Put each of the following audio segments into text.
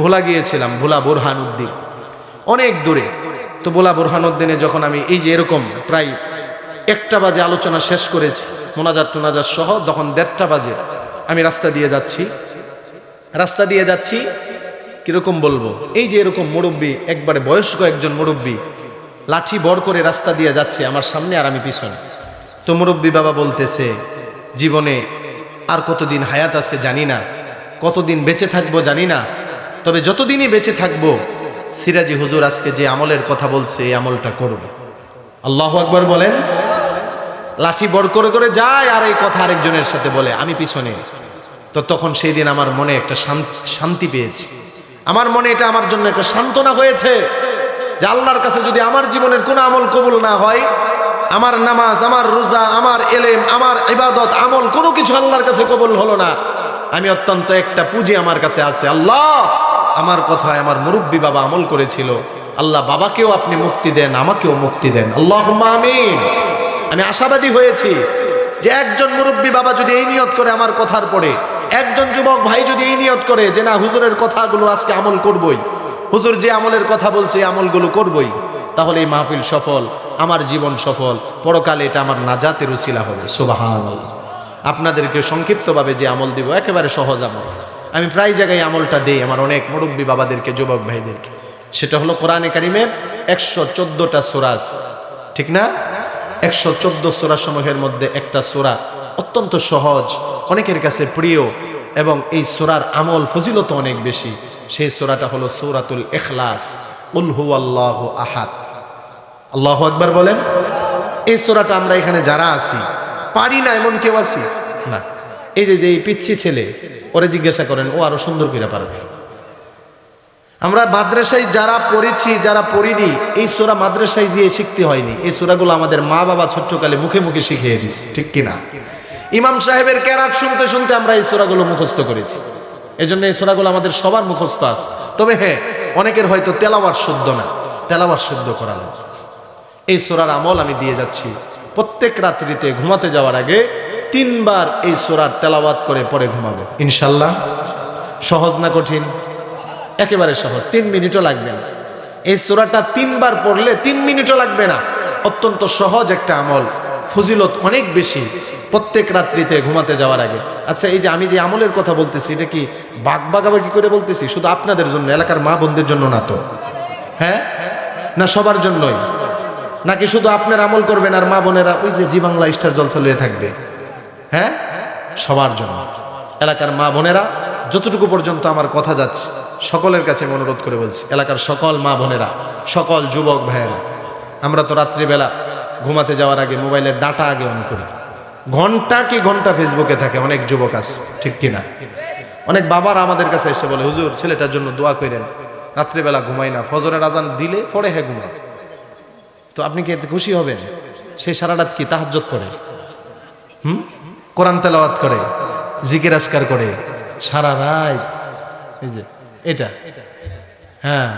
ভোলা গিয়েছিলাম, ভোলা বোরহান উদ্দিন অনেক দূরে। তো ভোলা বোরহান উদ্দিনে যখন আমি এই যে এরকম প্রায় একটা বাজে আলোচনা শেষ করেছি, মোনাজাত টোনাজার সহ, তখন দেড়টা বাজে, আমি রাস্তা দিয়ে যাচ্ছি। রাস্তা দিয়ে যাচ্ছি, কীরকম বলব? এই যে এরকম মুরব্বী, একবারে বয়স্ক একজন মুরব্বী, লাঠি বড় করে রাস্তা দিয়ে যাচ্ছে আমার সামনে আর আমি পিছনে। তো মুরব্বী বাবা বলতেছে, জীবনে আর কতদিন হায়াত আছে জানি না, কতদিন বেঁচে থাকব জানি না তবে যতদিনই বেঁচে থাকব, সিরাজি হুজুর আজকে যে আমলের কথা বলছে, এই আমলটা করব। আল্লাহ আকবর বলেন, লাঠি বড় করে করে যায় আর এই কথা আরেকজনের সাথে বলে, আমি পিছনে। তো তখন সেই দিন আমার মনে একটা শান্তি পেয়েছি। আমার মনে এটা আমার জন্য একটা সান্ত্বনা হয়েছে যে আল্লাহর কাছে যদি আমার জীবনের কোনো আমল কবুল না হয়, আমার নামাজ, আমার রোজা, আমার এলেম, আমার ইবাদত, আমল কোনো কিছু আল্লাহর কাছে কবুল হলো না। আমি অত্যন্ত একটা পুঁজি আমার কাছে আছে। আল্লাহ আমার কথায় আমার মুরব্বী বাবা আমল করেছিল। আল্লাহ বাবাকেও আপনি মুক্তি দেন, আমাকেও মুক্তি দেন। আল্লাহ আমিন। আমি আশাবাদী হয়েছি যে একজন মুরব্বী বাবা যদি এই নিয়ত করে আমার কথার পরে, একজন যুবক ভাই যদি এই নিয়ত করে যে না, হুজুরের কথাগুলো আজকে আমল করবই, হুজুর যে আমলের কথা বলছে আমলগুলো করবই, তাহলে এই মাহফিল সফল, আমার জীবন সফল, পরকালে এটা আমার নাজাতের উসিলা হবে। সুবাহান আপনাদেরকে সংক্ষিপ্তভাবে যে আমল দিব, একেবারে সহজ আমল। আমি প্রায় জায়গায় আমলটা দেই আমার অনেক মুরব্বী বাবাদেরকে, যুবক ভাইদেরকে। সেটা হলো কোরআনে কারিমের একশো চোদ্দটা সোরাজ ঠিক না? একশো চোদ্দ সোরা সমূহের মধ্যে একটা সোরা অত্যন্ত সহজ, অনেকের কাছে প্রিয় এবং এই সোরার আমল ফজিলত অনেক বেশি। সেই সোরাটা হলো সৌরাতুল এখলাস উলহু আল্লাহ আহাদ। আল্লাহ আকবার বলেন। এই সোরাটা আমরা এখানে যারা আছি, পারি না এমন কেউ আছি? না। এই যে যে পিচ্ছি ছেলে, ওরে জিজ্ঞাসা করেন, ও আরও সুন্দর করে পারবে? আমরা মাদ্রাসায় যারা পড়েছি, যারা পড়িনি, এই সোরা মাদ্রাসায় দিয়ে শিখতে হয়নি। এই সোরাগুলো আমাদের মা বাবা ছোট্টকালে মুখে মুখে শিখিয়ে দিস ঠিক কিনা? ইমাম সাহেবের ক্যারাট শুনতে শুনতে আমরা এই সোরাগুলো মুখস্থ করেছি। এই জন্য এই সোরাগুলো আমাদের সবার মুখস্থ আছে। তবে হ্যাঁ অনেকের হয়তো তেলাওয়ার শুদ্ধ না তেলাওয়ার শুদ্ধ করানো। এই সোরার আমল আমি দিয়ে যাচ্ছি। প্রত্যেক রাত্রিতে ঘুমাতে যাওয়ার আগে তিনবার এই সোরার তেলাওয়াত করে পরে ঘুমাবে। ইনশাল্লাহ সহজ না কঠিন? একেবারে সহজ। তিন মিনিটও লাগবে না। এই সোরাটা তিনবার পড়লে তিন মিনিটও লাগবে না। অত্যন্ত সহজ একটা আমল। ফজিলত অনেক বেশি প্রত্যেক রাত্রিতে ঘুমাতে যাওয়ার আগে। আচ্ছা এই যে আমি যে আমলের কথা বলতেছি, এটা কি বাগ বাগাবাগি করে বলতেছি? শুধু আপনাদের জন্য, এলাকার মা বোনদের জন্য না তো? হ্যাঁ? না সবার জন্যই? নাকি শুধু আপনার আমল করবেন আর মা বোনেরা? ওই যে জি বাংলা স্টার জলসা লয়ে থাকবে। হ্যাঁ? সবার জন্য। এলাকার মা বোনেরা, যতটুকু পর্যন্ত আমার কথা যাচ্ছে, সকলের কাছে অনুরোধ করে বলছি, এলাকার সকল মা বোনেরা, সকল যুবক ভাইয়েরা, আমরা তো রাত্রিবেলা ঘুমাতে যাওয়ার আগে মোবাইলের ডাটা আগে অন করি। ঘণ্টা কি ঘণ্টা ফেসবুকে থাকে, অনেক যুবক আছে, ঠিক কিনা? অনেক বাবারা আমাদের কাছে এসে বলে, হুজুর, ছেলেটার জন্য দোয়া করেন রাত্রিবেলা ঘুমাই না, ফজরের আজান দিলে পরে হ্যাঁ ঘুমায় তো আপনি কি এতে খুশি হবেন? সে সারা রাত কি তাহাজ্জত করে? হুম? কোরআন তেলাওয়াত করে জিকির আসকার করে সারা রাত এই যে এটা হ্যাঁ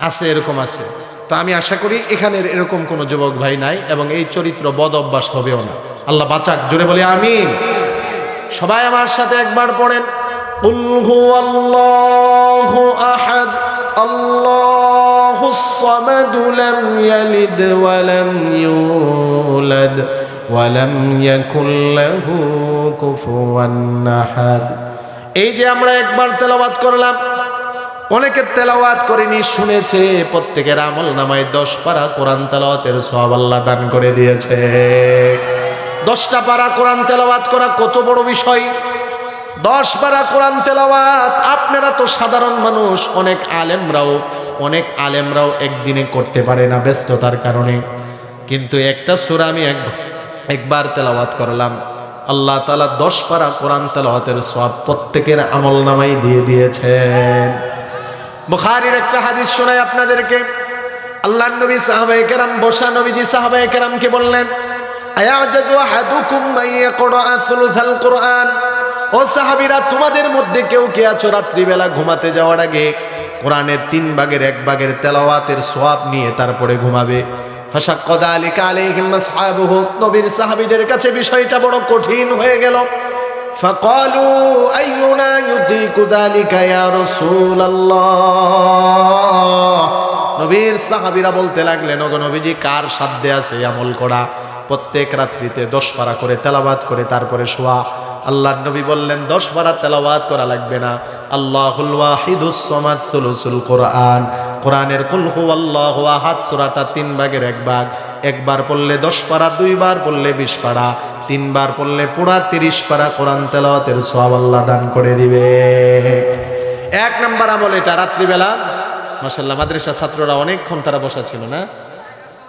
আছে এরকম আছে তো আমি আশা করি এখানের এরকম কোনো যুবক ভাই নাই এবং এই চরিত্র বদ অভ্যাস হবেও না আল্লাহ বাঁচাক জোরে বলি আমিন সবাই আমার সাথে একবার পড়েন قل هو الله أحد الله الصمد لم يلد ولم يولد ওয়ালাম ইয়াকুল্লাহু কুফুওয়ান আহাদ। এই যে আমরা একবার তেলাওয়াত করলাম, অনেকে তেলাওয়াত করেনি, শুনেছে, প্রত্যেকের আমল নামায় দশ পারা কোরআন তেলাওয়াতের সব আল্লাহ দান করে দিয়েছে। দশটা পারা কোরআন তেলাওয়াত করা কত বড় বিষয়। দশ পারা কোরআন তেলাওয়াত, আপনারা তো সাধারণ মানুষ, অনেক আলেমরাও অনেক আলেমরাও একদিনে করতে পারে না ব্যস্ততার কারণে। কিন্তু একটা সুরা আমি এক একবার তেলাওয়াত করলাম। আল্লাহ তালা দশ পারা কোরআন তেলাওয়াতের সব প্রত্যেকের আমল নামাই দিয়ে দিয়েছেন। বুখারির একটা হাদিস শোনায় আপনাদেরকে। আল্লাহ নবী সাহাবাই কেরাম বসা নবীজি সাহাবাই কেরামকে বললেন সাহাবীরা, তোমাদের মধ্যে কেউ কে আছো রাত্রিবেলা ঘুমাতে যাওয়ার আগে? কোরআনের তিন ভাগের এক ভাগের তেলাওয়াতের নিয়ে তারপরে ঘুমাবে। ফাশাক্কাদা নবীর সাহাবীদের কাছে বিষয়টা বড় কঠিন হয়ে গেল। নবীর লাগলেন কার সাধ্যে আছে আমল করা? প্রত্যেক রাত্রিতে দশ পারা করে তেলাবাত করে তারপরে শোয়া। আল্লাহ নবী বললেন, দশ পারা তেলাবাত করা লাগবে না। আল্লাহ ওয়াহিদুস কোরআন। কোরআনের কুল হুয়াল্লাহু আহাদ, সূরাটা তিন ভাগের এক ভাগ। একবার পড়লে দশ পারা, দুইবার পড়লে বিশ পারা, তিনবার পড়লে পুরা তিরিশ পারা কোরআন তেলাওয়াতের সওয়াব আল্লাহ দান করে দিবে। এক নাম্বার আমল এটা, রাত্রিবেলা। মাসাল্লাহ মাদ্রাসা ছাত্ররা অনেকক্ষণ তারা বসা ছিল না?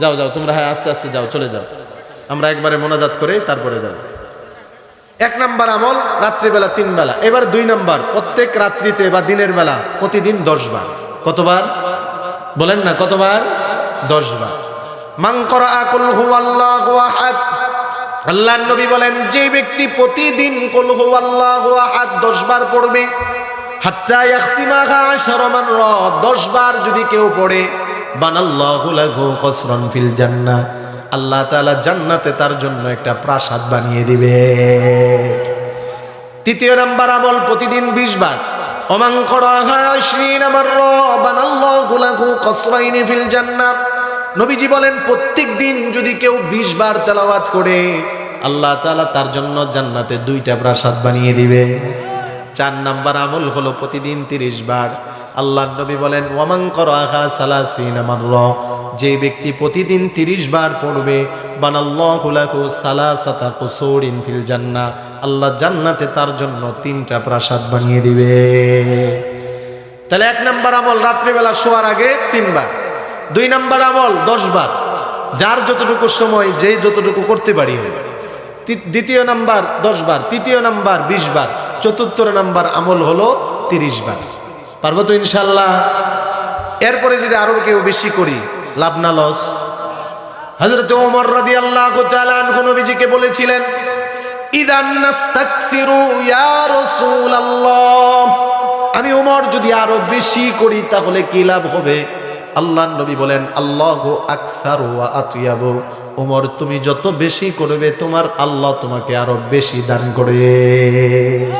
যাও যাও, তোমরা হ্যাঁ আস্তে আস্তে যাও, চলে যাও। আমরা একবারে মোনাজাত করে তারপরে যাও এক নাম্বার আমল, রাত্রিবেলা তিন বেলা। এবার দুই নাম্বার, প্রত্যেক রাত্রিতে বা দিনের বেলা, প্রতিদিন দশ বার। কতবার? বলেন না কতবার? দশ বার মাং করা আকুল হুয়াল্লাহু আহাদ। আল্লাহ নবী বলেন যে ব্যক্তি প্রতিদিন কুল হুয়াল্লাহু আহাদ দশ বার পড়বে হাত্তা ইয়াখতিমাহা আশারা মাররা দশ বার যদি কেউ পড়ে বানাল্লাহু লাহু কসরান ফিল জান্নাহ। আল্লাহ তাআলা জান্নাতে তার জন্য একটা প্রাসাদ বানিয়ে দিবে। তৃতীয় নাম্বার আমল প্রতিদিন বিশ বার। অমাং করাহা আশরিন মাররা বানাল্লাহু লাহু কসরাইনি ফিল জান্নাহ। নবীজি বলেন, প্রত্যেক দিন যদি কেউ বিশ বার তেলাওয়াত করে, আল্লাহ তালা তার জন্য জান্নাতে দুইটা প্রাসাদ বানিয়ে দিবে। চার নাম্বার আমল হলো প্রতিদিন তিরিশ বার। আল্লাহ নবী বলেন ওয়ামাং করাহা সালাসিন মাররা যে ব্যক্তি প্রতিদিন তিরিশ বার পড়বে, বানাল্লাহু লাহু সালাসাতা কুসুরিন ফিল জান্নাহ। আল্লাহ জান্নাতে তার জন্য তিনটা প্রাসাদ বানিয়ে দিবে। তাহলে এক নাম্বার আমল রাত্রিবেলা শোয়ার আগে তিনবার। দুই নাম্বার আমল দশ বার যার যতটুকু সময়, যে যতটুকু করতে পারি। দ্বিতীয় নাম্বার দশ বার তৃতীয় নাম্বার বিশ বার চতুর্থ নাম্বার আমল হলো তিরিশ বার পারব তো ইনশাল্লাহ এরপরে যদি আরও কেউ বেশি করি, লাভ না, লস? হযরত ওমর রাদিয়াল্লাহু তাআলা আনহু নবীজিকে বলেছিলেন আমি ওমর যদি আরও বেশি করি, তাহলে কি লাভ হবে? আল্লাহর নবী বলেন, আল্লাহ আকসারু আতিয়াবু। ওমর, তুমি যত বেশি করবে, তোমার আল্লাহ তোমাকে আরও বেশি দান করে।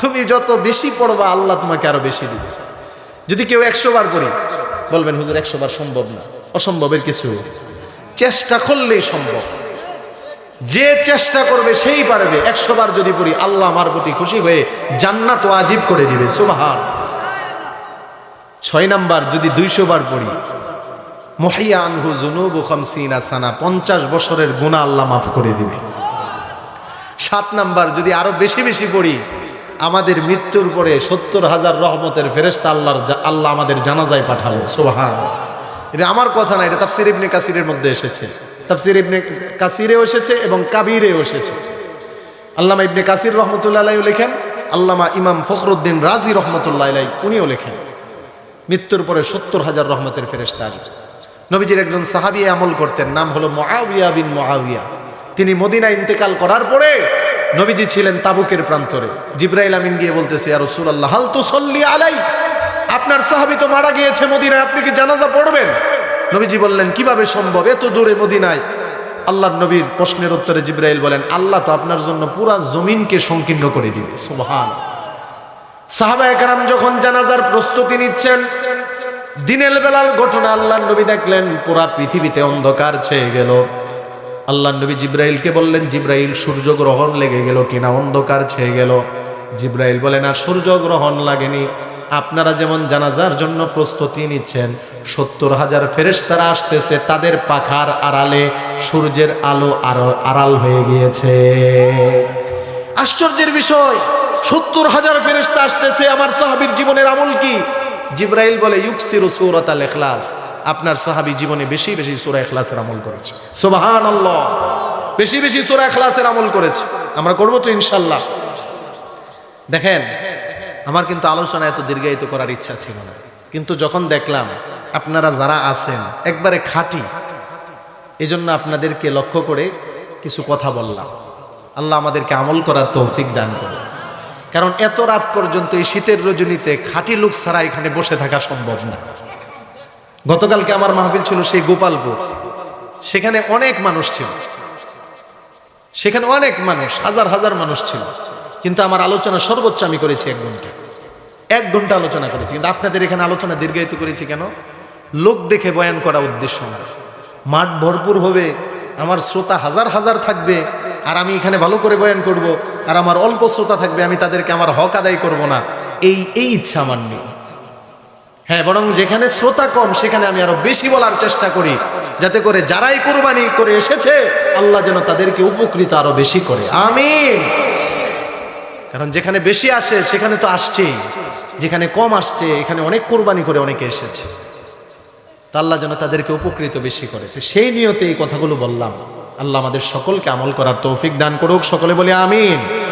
তুমি যত বেশি পড়বা, আল্লাহ তোমাকে আরও বেশি দিবে। যদি কেউ একশো বার করি বলবেন, হুজুর, একশো বার সম্ভব না। অসম্ভবের কিছু। চেষ্টা করলেই সম্ভব। যে চেষ্টা করবে সেই পারবে। একশো বার যদি পড়ি, আল্লাহ আমার প্রতি খুশি হয়ে জান্নাত ও আজীব করে দিবে। সুবাহান। ছয় নাম্বার, যদি দুইশো বার পড়ি পঞ্চাশ বছরের গুণা আল্লাহ মাফ করে দিবে। সাত নাম্বার, যদি আরও বেশি বেশি পড়ি, আমাদের মৃত্যুর পরে সত্তর হাজার রহমতের ফেরেস্তা আল্লাহর আল্লাহ আমাদের জানাজায় পাঠালো সোহান এটা আমার কথা না, এটা তাফসির ইবনে কাসিরের মধ্যে এসেছে। তাফসির ইবনে কাসিরেও এসেছে এবং কাবিরেও এসেছে। আল্লামা ইবনে কাসির রহমতুল্লাহ লেখেন, আল্লামা ইমাম ফখরুদ্দিন রাজি রহমতুল্লাহ আলাই উনিও লেখেন, মৃত্যুর পরে সত্তর হাজার রহমতের ফেরেস্তা নবীজির একজন সাহাবি আমল করতেন, নাম হলো মহাউিয়া বিন মহাউিয়া তিনি মদিনা ইন্তেকাল করার পরে নবীজি ছিলেন তাবুকের প্রান্তরে। জিব্রাইল আমিন গিয়ে বলতেছে আর রসুল আল্লাহ হাল তো সল্লি আলাই আপনার সাহাবি তো মারা গিয়েছে মদিনায়, আপনি কি জানাজা পড়বেন? নবীজি বললেন, কীভাবে সম্ভব? এত দূরে মদিনায়? আল্লাহর নবীর প্রশ্নের উত্তরে জিব্রাইল বলেন, আল্লাহ তো আপনার জন্য পুরা জমিনকে সংকীর্ণ করে দিবে। সোহান সাহাবা একরাম যখন জানাজার প্রস্তুতি নিচ্ছেন, দিনের বেলার ঘটনা আল্লাহ নবী দেখলেন, পুরা পৃথিবীতে অন্ধকার ছেয়ে গেল। আল্লাহ নবী জিব্রাইলকে বললেন, জিব্রাইল সূর্য গ্রহণ লেগে গেল কিনা? অন্ধকার ছেয়ে গেল। জিব্রাইল বলে না সূর্য গ্রহণ লাগেনি। আপনারা যেমন জানাজার জন্য প্রস্তুতি নিচ্ছেন, সত্তর হাজার ফেরেশতারা আসতেছে, তাদের পাখার আড়ালে সূর্যের আলো আরও আড়াল হয়ে গিয়েছে। আশ্চর্যের বিষয়, সত্তর হাজার ফেরেস্তা আসতেছে, আমার সাহাবির জীবনের আমল কি? জিব্রাইল বলে, ইউকসিরু সূরাত আল ইখলাস। আপনার সাহাবি জীবনে বেশি বেশি সূরা এখলাসের আমল করেছে। সুবহানাল্লাহ, বেশি বেশি সূরা এখলাসের আমল করেছে। আমরা করব তো ইনশাআল্লাহ। দেখেন আমার কিন্তু আলোচনা এত দীর্ঘায়িত করার ইচ্ছা ছিল না। কিন্তু যখন দেখলাম আপনারা যারা আছেন, একবারে খাঁটি, এজন্য আপনাদেরকে লক্ষ্য করে কিছু কথা বললাম। আল্লাহ আমাদেরকে আমল করার তৌফিক দান করে কারণ এত রাত পর্যন্ত এই শীতের রজনীতে খাঁটি লোক ছাড়া এখানে বসে থাকা সম্ভব না। গতকালকে আমার মাহফিল ছিল সেই গোপালপুর। সেখানে অনেক মানুষ ছিল। সেখানে অনেক মানুষ, হাজার হাজার মানুষ ছিল। কিন্তু আমার আলোচনা সর্বোচ্চ আমি করেছি এক ঘণ্টা। এক ঘণ্টা আলোচনা করেছি। কিন্তু আপনাদের এখানে আলোচনা দীর্ঘায়িত করেছি কেন? লোক দেখে বয়ান করা উদ্দেশ্য না মাঠ ভরপুর হবে, আমার শ্রোতা হাজার হাজার থাকবে, আর আমি এখানে ভালো করে বয়ান করব, আর আমার অল্প শ্রোতা থাকবে, আমি তাদেরকে আমার হক আদায় করব না। এই এই ইচ্ছা আমার নেই। হ্যাঁ বরং যেখানে শ্রোতা কম, সেখানে আমি আরও বেশি বলার চেষ্টা করি, যাতে করে যারাই কোরবানি করে এসেছে, আল্লাহ যেন তাদেরকে উপকৃত আরও বেশি করে। আমিন। কারণ যেখানে বেশি আসে, সেখানে তো আসছেই। যেখানে কম আসছে, এখানে অনেক কোরবানি করে অনেকে এসেছে। আল্লাহ যেন তাদেরকে উপকৃত বেশি করে। তো সেই নিয়তে এই কথাগুলো বললাম। আল্লাহ আমাদের সকলকে আমল করার তৌফিক দান করুক। সকলে বলে আমিন।